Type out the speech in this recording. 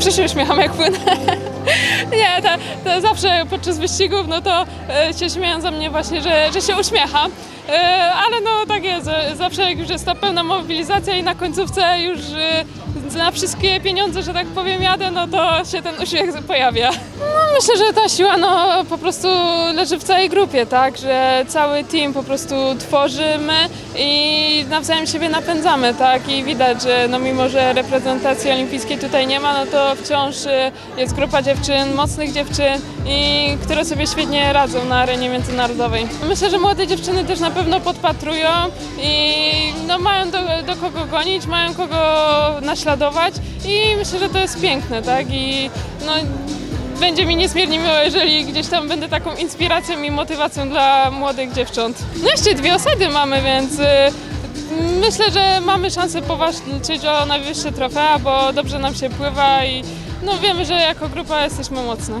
zawsze się uśmiecham jak płynę. Nie, to, to zawsze podczas wyścigów, no to e, się śmieją za mnie właśnie, że, że się uśmiecham. E, ale no tak jest, zawsze jak już jest ta pełna mobilizacja i na końcówce już e, na wszystkie pieniądze, że tak powiem, jadę, no to się ten uśmiech pojawia. No myślę, że ta siła no po prostu leży w całej grupie, tak, że cały team po prostu tworzymy i nawzajem siebie napędzamy, tak, i widać, że no mimo, że reprezentacji olimpijskiej tutaj nie ma, no to wciąż y, jest grupa dziewczyn, mocnych dziewczyn i które sobie świetnie radzą na arenie międzynarodowej. Myślę, że młode dziewczyny też na pewno podpatrują i no mają do, do kogo gonić, mają kogo naśladować i myślę, że to jest piękne, tak, i no będzie mi niezmiernie miło, jeżeli gdzieś tam będę taką inspiracją i motywacją dla młodych dziewcząt. No jeszcze dwie osady mamy, więc y, myślę, że mamy szansę powalczyć o najwyższe trofea, bo dobrze nam się pływa i no wiemy, że jako grupa jesteśmy mocne.